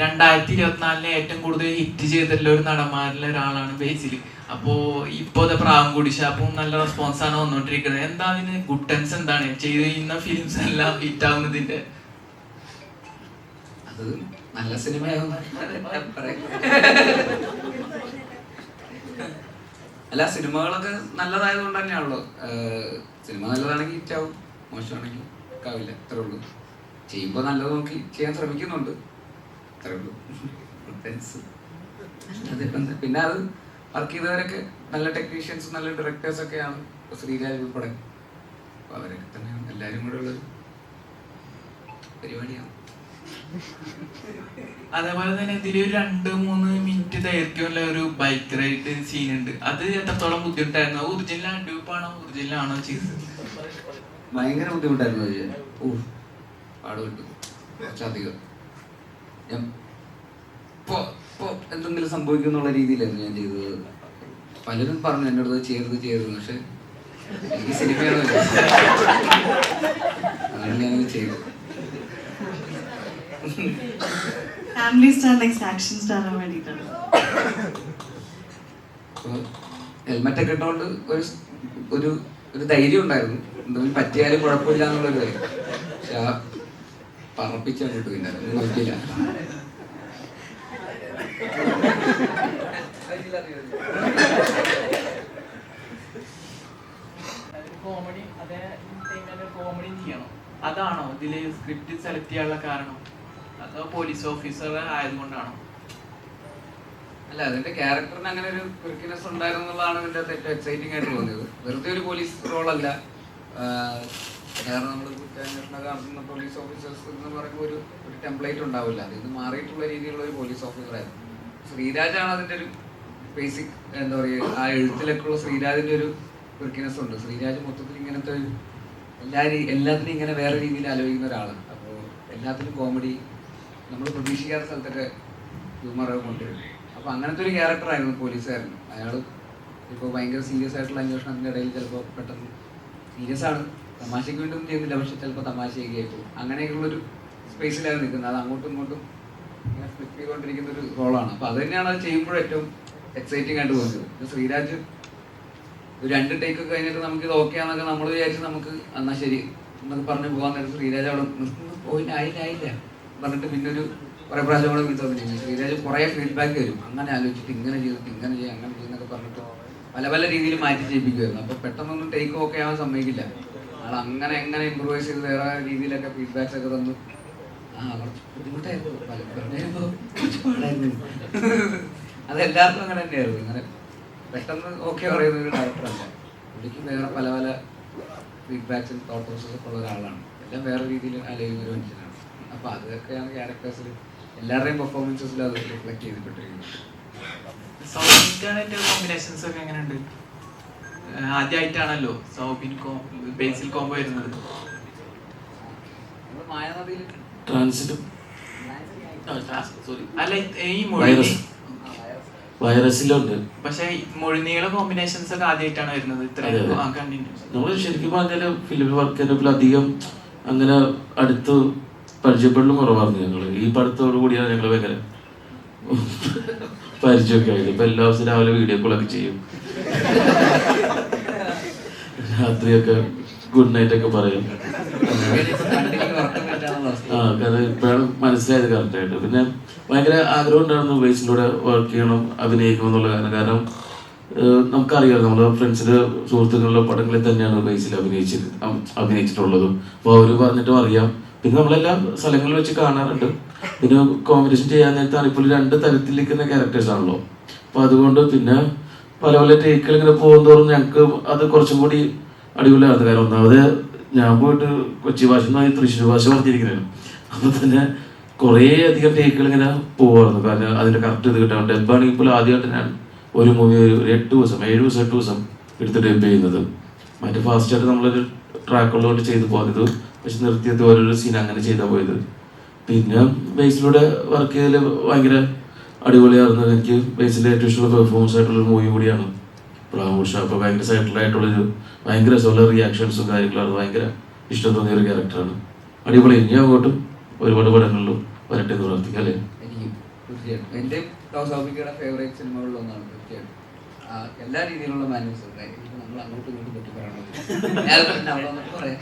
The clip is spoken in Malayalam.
രണ്ടായിരത്തി ഇരുപത്തിനാലിന് ഏറ്റവും കൂടുതൽ ഹിറ്റ് ചെയ്തിട്ടുള്ള ഒരു നടന്മാരിലെ ഒരാളാണ് ബേസിൽ അപ്പോ ഇപ്പോ പ്രാവൻകുടി ഷാപ്പും നല്ല റെസ്പോൺസ് ആണ് വന്നുകൊണ്ടിരിക്കുന്നത് എന്താ അതിന്? ഗുട്ടൻസ് എന്താണ്? ചെയ്ത് ചെയ്യുന്ന ഫിലിംസ് എല്ലാം ഹിറ്റ് ആവുന്നതിന്റെ. അത് നല്ല സിനിമയാണ് അല്ല സിനിമകളൊക്കെ നല്ലതായതുകൊണ്ട് തന്നെയാണല്ലോ. സിനിമ നല്ലതാണെങ്കിൽ ഹിറ്റ് ആവും. മോശമാണെങ്കിൽ ആവില്ല. അത്രേ ഉള്ളൂ. ചെയ്യുമ്പോൾ നല്ലത് നോക്കി ചെയ്യാൻ ശ്രമിക്കുന്നുണ്ട്. അത്രേ ഉള്ളൂ. ഇപ്പം എന്താ? പിന്നെ അത് വർക്ക് ചെയ്തവരൊക്കെ നല്ല ടെക്നീഷ്യൻസ് നല്ല ഡയറക്ടേഴ്സ് ഒക്കെയാണ്. ഇപ്പൊ ശ്രീരാജ് ഉൾപ്പെടെ. അപ്പൊ അവരൊക്കെ തന്നെ എല്ലാവരും കൂടെ ഉള്ളൊരു പരിപാടിയാണ്. അതേപോലെ തന്നെ ഇതിൽ രണ്ട് മൂന്ന് മിനിറ്റ് ദൈർഘ്യമുള്ള ഒരു ബൈക്ക് റൈഡ് സീൻ ഉണ്ട്. അത് എത്രത്തോളം ബുദ്ധിമുട്ടായിരുന്നു? ഒറിജിനൽ അഡ്യൂപ്പാണോ ഒറിജിനലാണോ ചെയ്തത്? ഭയങ്കര ബുദ്ധിമുട്ടായിരുന്നു പാടുപെട്ടു കുറച്ചധികം. ഞാൻ എന്തെങ്കിലും സംഭവിക്കും എന്നുള്ള രീതിയിലായിരുന്നു ഞാൻ ചെയ്തത്. പലരും പറഞ്ഞു എന്റെ അടുത്ത് ചെയ്യരുത് ചെയ്യരുത്. പക്ഷെ എനിക്ക് സിനിമയാണ്. അതുകൊണ്ട് ഞാനത് ചെയ്തു. Family star next action star വേണ്ടിയിട്ടാണ്. ഹെൽമെറ്റ് ഒക്കെ ഇട്ടുകൊണ്ട് ഒരു ഒരു ഒരു ധൈര്യം ഉണ്ടായിരുന്നു. എന്തെങ്കിലും പറ്റിയാലും കുഴപ്പമില്ല എന്നുള്ളൊരു ധൈര്യം. പക്ഷെ ആ പറപ്പിച്ച് അങ്ങോട്ട് പിന്നെ നോക്കിയില്ല കോമഡി അതേ കോമഡി ചെയ്യണം. അതാണോ ഇതിൽ സ്ക്രിപ്റ്റ് സെലക്ട് ചെയ്യാനുള്ള കാരണം? അതോ പോലീസ് ഓഫീസർ ആയതുകൊണ്ടാണോ? അല്ല അതിന്റെ ക്യാരക്ടറിന് അങ്ങനെ ഒരു ക്രിക്കിനെസ് ഉണ്ടായിരുന്നുള്ളതാണ് ഇതിന്റെ ഏറ്റവും എക്സൈറ്റിംഗ് ആയിട്ട് തോന്നിയത്. വെറുതെ ഒരു പോലീസ് റോളല്ല കാരണം നമ്മൾ കുറ്റാന്വേഷണ നടത്തുന്ന പോലീസ് ഓഫീസേഴ്സ് എന്ന് പറയുമ്പോൾ ഒരു ഒരു ടെംപ്ലേറ്റ് ഉണ്ടാവില്ല. അത് ഇത് മാറിയിട്ടുള്ള രീതിയിലുള്ള ഒരു പോലീസ് ഓഫീസറായിരുന്നു ശ്രീരാജാണ് അതിന്റെ ഒരു ബേസിക് എന്താ പറയുക ആ എഴുത്തിലൊക്കെ ഉള്ള ശ്രീരാജിന്റെ ഒരു ക്രിക്കിനെസ് ഉണ്ട്. ശ്രീരാജ് മൊത്തത്തിൽ ഇങ്ങനത്തെ ഒരു എല്ലാ എല്ലാത്തിനും ഇങ്ങനെ വേറെ രീതിയിൽ ആലോചിക്കുന്ന ഒരാളാണ്. അപ്പോൾ എല്ലാത്തിലും കോമഡി നമ്മൾ പ്രതീക്ഷിക്കാത്ത സ്ഥലത്തൊക്കെ ഹ്യൂമറൊക്കെ കൊണ്ടുവരും അപ്പോൾ അങ്ങനത്തെ ഒരു ക്യാരക്ടറായിരുന്നു പോലീസായിരുന്നു അയാൾ ഇപ്പോൾ ഭയങ്കര സീരിയസ് ആയിട്ടുള്ള അന്വേഷണത്തിന്റെ ഇടയിൽ ചിലപ്പോൾ പെട്ടെന്ന് സീരിയസ് ആണ്. തമാശയ്ക്ക് വീണ്ടും ചെയ്യുന്നില്ല പക്ഷെ ചിലപ്പോൾ തമാശയൊക്കെ ആയിപ്പോൾ അങ്ങനെയൊക്കെയുള്ളൊരു സ്പേസിലാണ് നിൽക്കുന്നത്. അത് അങ്ങോട്ടും ഇങ്ങോട്ടും ഇങ്ങനെ ഫ്ലിപ്പ് ചെയ്തുകൊണ്ടിരിക്കുന്ന ഒരു റോളാണ് അപ്പോൾ അത് തന്നെയാണ് അത് ചെയ്യുമ്പോൾ ഏറ്റവും എക്സൈറ്റിംഗ് ആയിട്ട് തോന്നിയത്. ശ്രീരാജ് ഒരു രണ്ട് ടേക്ക് ഒക്കെ കഴിഞ്ഞിട്ട് നമുക്ക് ഇത് ഓക്കെ ആണെന്നൊക്കെ നമ്മൾ വിചാരിച്ച് നമുക്ക് എന്നാൽ ശരി എന്നൊക്കെ പറഞ്ഞ് പോകാൻ നേരത്തെ ശ്രീരാജ് അവിടെ പോയില്ല ആയില്ല ആയില്ല പറഞ്ഞിട്ട് പിന്നെ ഒരു കുറെ പ്രാവശ്യം കൂടെ വിളിച്ചു തന്നിട്ടുണ്ട് ശ്രീരാജ് കുറേ ഫീഡ്ബാക്ക് വരും. അങ്ങനെ ആലോചിച്ചിട്ട് ഇങ്ങനെ ചെയ്തിട്ട് ഇങ്ങനെ ചെയ്യാം അങ്ങനെ ചെയ്യുന്നൊക്കെ പറഞ്ഞിട്ട് പല പല രീതിയിൽ മാറ്റി ചെയ്യിപ്പിക്കുമായിരുന്നു അപ്പോൾ പെട്ടെന്നൊന്നും ടേക്ക് ഓക്കെ ആവാൻ സമ്മതിക്കില്ല. ആൾ അങ്ങനെ എങ്ങനെ ഇമ്പ്രൂവൈസ് ചെയ്ത് വേറെ രീതിയിലൊക്കെ ഫീഡ്ബാക്സ് ഒക്കെ തന്നു. കുറച്ച് ബുദ്ധിമുട്ടായിരുന്നു. പല പറഞ്ഞിരുന്നു കുറച്ച് പാടായിരുന്നു. അതെല്ലാവർക്കും അങ്ങനെ തന്നെയായിരുന്നു. ഇങ്ങനെ പെട്ടെന്ന് ഓക്കെ പറയുന്ന ഒരു ഡയറക്ടറല്ല പുള്ളിക്ക് വേറെ പല പല ഫീഡ്ബാക്സും തോട്ട് പ്രോസസ് ഒക്കെ ഉള്ള ഒരാളാണ്. എല്ലാം വേറെ രീതിയിൽ അലയുന്ന ഒരു മനുഷ്യനാണ്. അപ്പൊ അതൊക്കെയാണ് ക്യാരക്ടേഴ്സിൽ എല്ലാവരുടെയും പെർഫോമൻസസിൽ അത് റിഫ്ലക്ട് ചെയ്തിട്ടുണ്ട് സൗബിന്റെ കോമ്പിനേഷൻസ് ഒക്കെ ആദ്യമായിട്ടാണല്ലോ സൗബിൻ ബേസിൽ കോംബോ വരുന്നത്. വൈറസിലുണ്ട് പക്ഷെ മൊഴിനീള കോമ്പിനേഷൻസ് ഒക്കെ ആദ്യമായിട്ടാണ് വരുന്നത്. ഇത്രയും കണ്ടിന്യൂസ് നമ്മൾ ശരിക്കും പറഞ്ഞാൽ ഫിലിമിൽ വർക്ക് അധികം അങ്ങനെ അടുത്ത് പരിചയപ്പെടലും കുറവായിരുന്നു ഞങ്ങൾ ഈ പടത്തോടു കൂടിയാണ് ഞങ്ങൾ ഭയങ്കര പരിചയമൊക്കെ ആയത്. ഇപ്പൊ എല്ലാ ദിവസവും രാവിലെ വീഡിയോ കോളൊക്കെ ചെയ്യും. രാത്രിയൊക്കെ ഗുഡ് നൈറ്റ് ഒക്കെ പറയും. ആ കാരണം ഇപ്പോഴാണ് മനസ്സിലായത് കറക്റ്റായിട്ട് പിന്നെ ഭയങ്കര ആഗ്രഹം ഉണ്ടായിരുന്നു ബേസിലൂടെ വർക്ക് ചെയ്യണം അഭിനയിക്കണം എന്നുള്ള കാരണം കാരണം നമുക്കറിയാം നമ്മുടെ ഫ്രണ്ട്സിന്റെ സുഹൃത്തുക്കളുടെ പടങ്ങളിൽ തന്നെയാണ് ബേസിൽ അഭിനയിച്ചത് അഭിനയിച്ചിട്ടുള്ളതും. അപ്പോൾ അവർ പറഞ്ഞിട്ടും അറിയാം. പിന്നെ നമ്മളെല്ലാം സ്ഥലങ്ങളിൽ വെച്ച് കാണാറുണ്ട്. പിന്നെ കോമ്പറ്റീഷൻ ചെയ്യാൻ നേരത്താണ് ഇപ്പോൾ രണ്ട് തരത്തിൽ നിൽക്കുന്ന ക്യാരക്ടേഴ്സ് ആണല്ലോ. അപ്പൊ അതുകൊണ്ട് പിന്നെ പല പല ടേക്കിൽ ഇങ്ങനെ പോകുന്നതോറും ഞങ്ങൾക്ക് അത് കുറച്ചും കൂടി അടിപൊളിയായിരുന്നു. കാരണം ഒന്നാമത് ഞാൻ പോയിട്ട് കൊച്ചി ഭാഷ തൃശ്ശൂർ ഭാഷ പറഞ്ഞിരിക്കുന്നതാണ് അപ്പൊ തന്നെ കുറേ അധികം ടേക്കുകൾ ഇങ്ങനെ പോകുമായിരുന്നു കാരണം അതിന്റെ കറക്റ്റ് ഇത് കിട്ടാൻ ഡബ്ബാണെങ്കിൽ ഇപ്പോൾ ആദ്യമായിട്ട് ഞാൻ ഒരു മൂവി ഒരു എട്ട് ദിവസം ഏഴ് ദിവസം എട്ട് ദിവസം എടുത്ത് ഡബ് ചെയ്യുന്നത്? മറ്റേ ഫാസ്റ്റായിട്ട് നമ്മളൊരു ട്രാക്കുള്ളതുകൊണ്ട് ചെയ്തു പോകുന്നത് പക്ഷെ നിർത്തിയത് ഓരോരോ സീൻ അങ്ങനെ ചെയ്താൽ പോയത്. പിന്നെ ബേസിലൂടെ വർക്ക് ചെയ്തതിൽ ഭയങ്കര അടിപൊളിയായിരുന്നു എനിക്ക് ബേസിലെ ഏറ്റവും ഇഷ്ടമുള്ള പെർഫോമൻസ് ആയിട്ടുള്ള മൂവി കൂടിയാണ്. പ്രാമുഷ അപ്പോൾ ഭയങ്കര സൈറ്റിൽ ആയിട്ടുള്ളൊരു ഭയങ്കര രസമുള്ള റിയാക്ഷൻസും കാര്യങ്ങളാണ് ഭയങ്കര ഇഷ്ടം തോന്നിയ ഒരു ക്യാരക്ടറാണ് അടിപൊളി. ഇനി അങ്ങോട്ടും ഒരുപാട് പടങ്ങളിലും വരട്ടെ എന്ന് പ്രാർത്ഥിക്കാം അല്ലേ? എന്റെ സൗബിക്കയുടെ ഫേവറേറ്റ് സിനിമകളിലൊന്നാണ് തീർച്ചയായിട്ടും. ആ, എല്ലാ രീതിയിലുള്ള മാനേഴ്സ് ഉണ്ടായി നമ്മൾ അങ്ങോട്ടും ഇങ്ങോട്ടും പറ്റി പറയണം. ഞാൻ പറയാം.